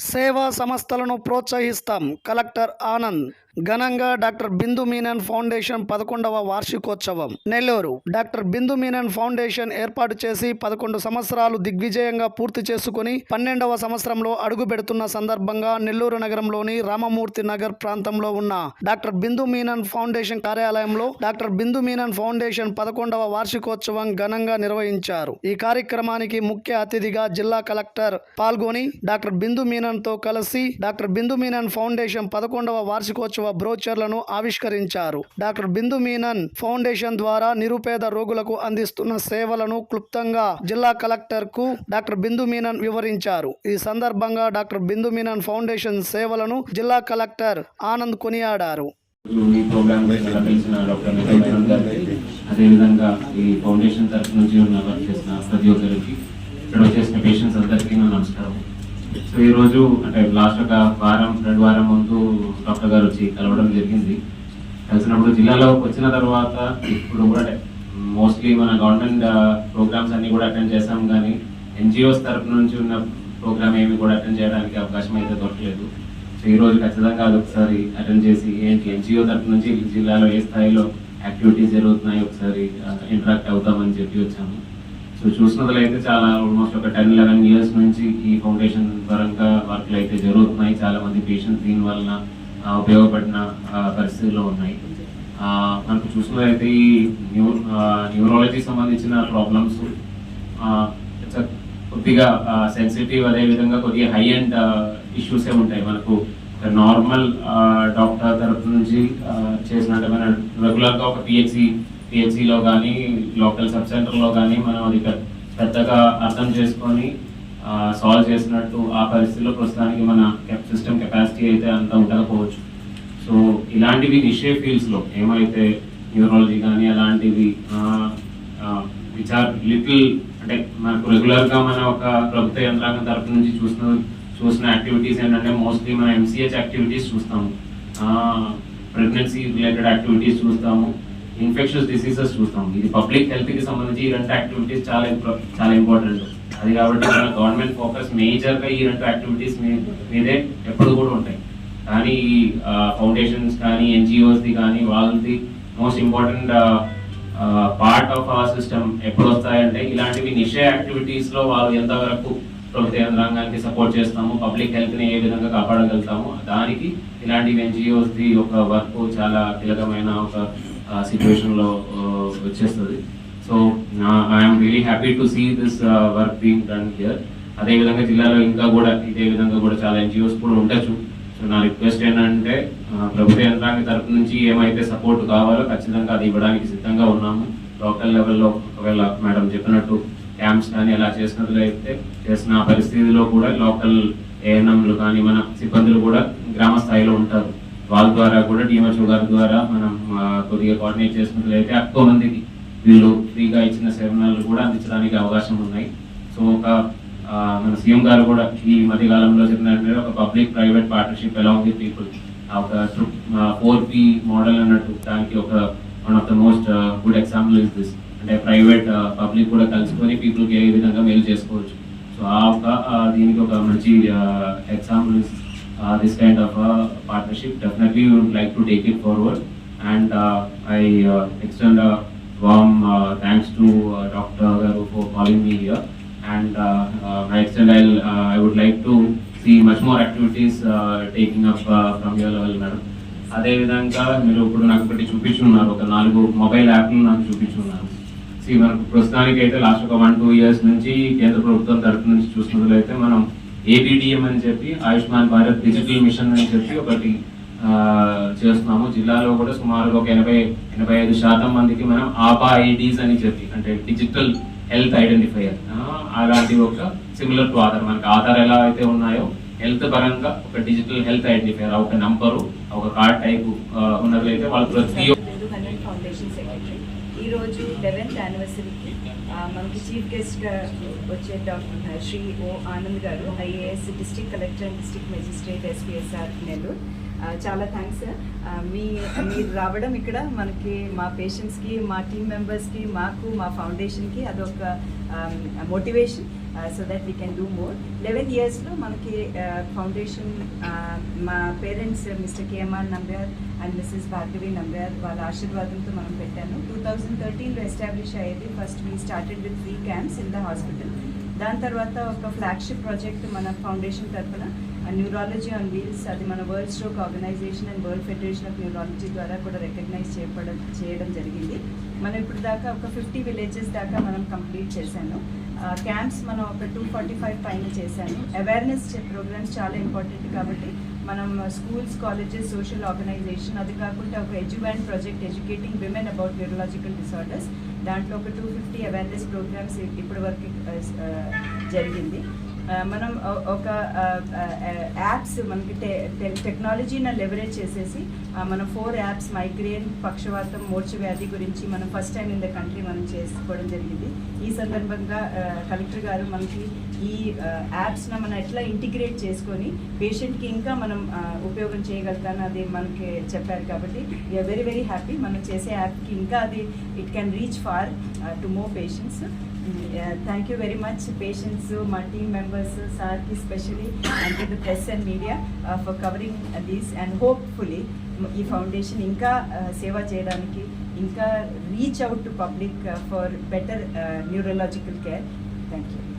సేవా సంస్థలను ప్రోత్సహిస్తాం. కలెక్టర్ ఆనంద్ ఘనంగా డాక్టర్ బిందు మీనన్ ఫౌండేషన్ పదకొండవ వార్షికోత్సవం. నెల్లూరు. డాక్టర్ బిందు మీనన్ ఫౌండేషన్ ఏర్పాటు చేసి పదకొండు సంవత్సరాలు దిగ్విజయంగా పూర్తి చేసుకుని పన్నెండవ సంవత్సరంలో అడుగు పెడుతున్న సందర్భంగా నెల్లూరు నగరంలోని రామమూర్తి నగర్ ప్రాంతంలో ఉన్న డాక్టర్ బిందు మీనన్ ఫౌండేషన్ కార్యాలయంలో డాక్టర్ బిందు మీనన్ ఫౌండేషన్ పదకొండవ వార్షికోత్సవం ఘనంగా నిర్వహించారు. ఈ కార్యక్రమానికి ముఖ్య అతిథిగా జిల్లా కలెక్టర్ పాల్గొని డాక్టర్ బిందు మీనన్తో కలిసి డాక్టర్ బిందు మీనన్ ఫౌండేషన్ పదకొండవ వార్షికోత్సవ బ్రోచర్లను ఆవిష్కరించారు. డాక్టర్ బిందు మీనన్ ఫౌండేషన్ ద్వారా నిరుపేద రోగులకు అందిస్తున్న సేవలను క్లుప్తంగా జిల్లా కలెక్టర్కు డాక్టర్ బిందు మీనన్ వివరించారు. ఈ సందర్భంగా డాక్టర్ బిందు మీనన్ ఫౌండేషన్ సేవలను జిల్లా కలెక్టర్ ఆనంద్ కొనియాడారు. ఈ ప్రోగ్రామ్ తెలిసిన డాక్టర్ నిఖిల్ అదేవిధంగా ఈ ఫౌండేషన్ తరఫు నుంచి ఉన్న వర్క్ చేసిన ప్రతి ఒక్కరికి ఇక్కడ వచ్చేసిన పేషెంట్స్ అందరికీ నా నమస్కారం. సో ఈ రోజు అంటే లాస్ట్ ఒక వారం రెండు వారం ముందు డాక్టర్ గారు వచ్చి కలవడం జరిగింది. కలిసినప్పుడు జిల్లాలో వచ్చిన తర్వాత ఇప్పుడు కూడా మోస్ట్లీ మన గవర్నమెంట్ ప్రోగ్రామ్స్ అన్ని కూడా అటెండ్ చేసాం కానీ ఎన్జిఓస్ తరఫు నుంచి ఉన్న ప్రోగ్రామ్ ఏమి కూడా అటెండ్ చేయడానికి అవకాశం అయితే దొరకలేదు. సో ఈ రోజు ఖచ్చితంగా అది ఒకసారి అటెండ్ చేసి ఏంటి ఎన్జిఓ తరఫు నుంచి జిల్లాలో ఏ స్థాయిలో యాక్టివిటీస్ జరుగుతున్నాయి ఒకసారి ఇంటరాక్ట్ అవుతామని చెప్పి వచ్చాము. సో చూసినట్లయితే చాలా ఆల్మోస్ట్ ఒక టెన్ లెవెన్ ఇయర్స్ నుంచి ఈ ఫౌండేషన్ పరంగా వర్క్లు అయితే జరుగుతున్నాయి. చాలా మంది పేషెంట్స్ దీని వలన ఉపయోగపడిన పరిస్థితుల్లో ఉన్నాయి. మనకు చూసినట్లయితే ఈ న్యూ న్యూరాలజీ సంబంధించిన ప్రాబ్లమ్స్ కొద్దిగా సెన్సిటివ్ అదే విధంగా కొద్దిగా హై అండ్ ఇష్యూసే ఉంటాయి. మనకు నార్మల్ డాక్టర్ తరఫు నుంచి చేసినట్టు మన రెగ్యులర్గా ఒక పిహెచ్సి పిహెచ్సిలో కానీ లోకల్ సబ్ సెంటర్లో కానీ మనం అది పెద్దగా అర్థం చేసుకొని సాల్వ్ చేసినట్టు ఆ పరిస్థితిలో ప్రస్తుతానికి మన సిస్టమ్ కెపాసిటీ అయితే అంత ఉండకపోవచ్చు. సో ఇలాంటివి నిషే ఫీల్డ్స్లో ఏమైతే న్యూరాలజీ కానీ అలాంటివి విచ్ ఆర్ లిటిల్ అంటే మనకు రెగ్యులర్గా మన ఒక ప్రభుత్వ యంత్రాంగం తరపు నుంచి చూసిన చూసిన యాక్టివిటీస్ ఏంటంటే మోస్ట్లీ మన ఎంసీహెచ్ యాక్టివిటీస్ చూస్తాము. ప్రెగ్నెన్సీ రిలేటెడ్ యాక్టివిటీస్ చూస్తాము. ఇన్ఫెక్షన్స్ డిసీజెస్ చూస్తాం. ఇది పబ్లిక్ హెల్త్కి సంబంధించి ఈ రెండు యాక్టివిటీస్ చాలా చాలా ఇంపార్టెంట్ అది కాబట్టి మన గవర్నమెంట్ ఫోకస్ మేజర్గా ఈ రెండు యాక్టివిటీస్ మీదే ఎప్పుడు కూడా ఉంటాయి. కానీ ఈ ఫౌండేషన్స్ కానీ ఎన్జిఓస్ ది కానీ వాళ్ళది మోస్ట్ ఇంపార్టెంట్ పార్ట్ ఆఫ్ ఆ సిస్టమ్ ఎప్పుడు వస్తాయంటే ఇలాంటివి నిషే యాక్టివిటీస్లో వాళ్ళు ఎంతవరకు ప్రభుత్వ యంత్రాంగానికి సపోర్ట్ చేస్తాము పబ్లిక్ హెల్త్ని ఏ విధంగా కాపాడగలుగుతాము దానికి ఇలాంటి ఎన్జిఓస్ ది ఒక వర్క్ చాలా కీలకమైన ఒక సిచ్యువేషన్లో వచ్చేస్తుంది. So I'm really happy to see this work being done here అదేవిధంగా జిల్లాలో ఇంకా కూడా ఇదే విధంగా కూడా చాలా ఎన్జిఓస్ కూడా ఉండొచ్చు. సో నా రిక్వెస్ట్ ఏంటంటే ప్రభుత్వ యంత్రాంగ తరపు నుంచి ఏమైతే సపోర్ట్ కావాలో ఖచ్చితంగా అది ఇవ్వడానికి సిద్ధంగా ఉన్నాము. లోకల్ లెవెల్లో ఒకవేళ మేడం చెప్పినట్టు క్యాంప్స్ కానీ అలా చేసినట్లయితే చేసిన పరిస్థితిలో కూడా లోకల్ ఏఎన్ఎంలు కానీ మన సిబ్బందులు కూడా గ్రామ స్థాయిలో ఉంటారు. వాళ్ళ ద్వారా కూడా డిఎంహెచ్ఓ గారి ద్వారా మనం కొద్దిగా కోఆర్డినేట్ చేసినట్లయితే ఎక్కువ మందికి వీళ్ళు ఫ్రీగా ఇచ్చిన సేవనాలు కూడా అందించడానికి అవకాశం ఉన్నాయి. సో ఒక మన సీఎం గారు కూడా ఈ మధ్య కాలంలో చెప్పినట్టు ఒక పబ్లిక్ ప్రైవేట్ పార్ట్నర్షిప్ ఎలా ఉంది పీపుల్? ఒక ఫోర్ పి మోడల్ అన్నట్టు దానికి ఒక one of the most good example is this. అంటే ప్రైవేట్ పబ్లిక్ కూడా కలుసుకొని పీపుల్కి ఏ విధంగా మేలు చేసుకోవచ్చు. సో ఆ ఒక దీనికి ఒక మంచి example is this kind of a partnership. definitely we would like to take it forward and uh, I uh, extend a warm uh, thanks to uh, Dr. Garu for calling me here and uh, uh, I extend I'll, uh, I would like to see much more activities uh, taking up uh, from your level madam అదేవిధంగా మీరు ఇప్పుడు నాకు ఒకటి చూపించున్నారు ఒక నాలుగు mobile యాప్లు నాకు చూపించున్నారు C మనకు ప్రస్తుతానికి అయితే లాస్ట్ ఒక వన్ టూ ఇయర్స్ నుంచి కేంద్ర ప్రభుత్వం తరఫు నుంచి చూసినట్లయితే మనం ఏబిడిఎం అని చెప్పి ఆయుష్మాన్ భారత్ డిజిటల్ మిషన్ అని చెప్పి ఒకటి చేస్తున్నాము. జిల్లాలో కూడా సుమారుగా ఒక ఎనభై ఎనభై ఐదు శాతం మందికి మనం ఆపా ఐడీస్ అని చెప్పి అంటే డిజిటల్ హెల్త్ ఐడెంటిఫైయర్. అలాంటి ఒక సిమిలర్ టు ఆధార్. మనకి ఆధార్ ఎలా అయితే ఉన్నాయో హెల్త్ పరంగా ఒక డిజిటల్ హెల్త్ ఐడెంటిఫైయర్ ఒక నంబరు ఒక కార్డ్ టైప్ ఉన్నట్లయితే వాళ్ళు ప్రతి ఒక్క బిందు కన్నెట్ ఫౌండేషన్ సెక్రటరీ ఈ రోజు లెవెన్త్ యానివర్సరీకి మనకి చీఫ్ గెస్ట్గా వచ్చే doctor Shri O Anand garu IAS district collector and district magistrate SPSR Nellore. చాలా థ్యాంక్స్ మీ మీరు రావడం ఇక్కడ మనకి మా పేషెంట్స్కి మా టీమ్ మెంబర్స్కి మాకు మా ఫౌండేషన్కి అదొక motivation so that we can do more eleven ఇయర్స్లో మనకి ఫౌండేషన్ మా parents mister KMR number and Mrs Bhargavi number వాళ్ళ ఆశీర్వాదంతో మనం పెట్టాను. టూ థౌజండ్ థర్టీన్లో ఎస్టాబ్లిష్ అయ్యేది first we started with three camps in the hospital దాని తర్వాత ఒక ఫ్లాగ్షిప్ ప్రాజెక్ట్ మన ఫౌండేషన్ తరఫున న్యూరాలజీ ఆన్ వీల్స్ అది మన World Stroke Organisation and World Federation of Neurology ద్వారా కూడా రికగ్నైజ్ చేయబడ చేయడం జరిగింది. మనం ఇప్పుడు దాకా ఒక ఫిఫ్టీ విలేజెస్ దాకా మనం కంప్లీట్ చేశాను. క్యాంప్స్ మనం ఒక టూ ఫార్టీ ఫైవ్ పైన చేశాను అవేర్నెస్ ప్రోగ్రామ్స్ చాలా ఇంపార్టెంట్ కాబట్టి మనం స్కూల్స్ కాలేజెస్ సోషల్ ఆర్గనైజేషన్ అది కాకుండా ఒక ఎడ్యుమెంట్ project educating women about neurological disorders దాంట్లో ఒక టూ ఫిఫ్టీ అవేర్నెస్ ప్రోగ్రామ్స్ ఇప్పటి వరకు జరిగింది. మనం ఒక యాప్స్ మనకి టెక్నాలజీని లెవరేజ్ చేసేసి మన మనం ఫోర్ యాప్స్ మైగ్రేన్ పక్షవాతం మూర్ఛ వ్యాధి గురించి మనం first time in the country మనం చేసుకోవడం జరిగింది. ఈ సందర్భంగా కలెక్టర్ గారు మనకి ఈ యాప్స్ను మనం ఎట్లా ఇంటిగ్రేట్ చేసుకొని పేషెంట్కి ఇంకా మనం ఉపయోగం చేయగలుగుతాను అది మనకి చెప్పారు కాబట్టి వీఆర్ వెరీ వెరీ హ్యాపీ మనం చేసే యాప్కి ఇంకా అది it can reach far to more patients thank you very much patients మా టీమ్ మెంబర్స్ సార్కి specially and to the press and media for covering these and hopefully ఈ ఫౌండేషన్ ఇంకా సేవ చేయడానికి ఇంకా reach out to public for better neurological care thank you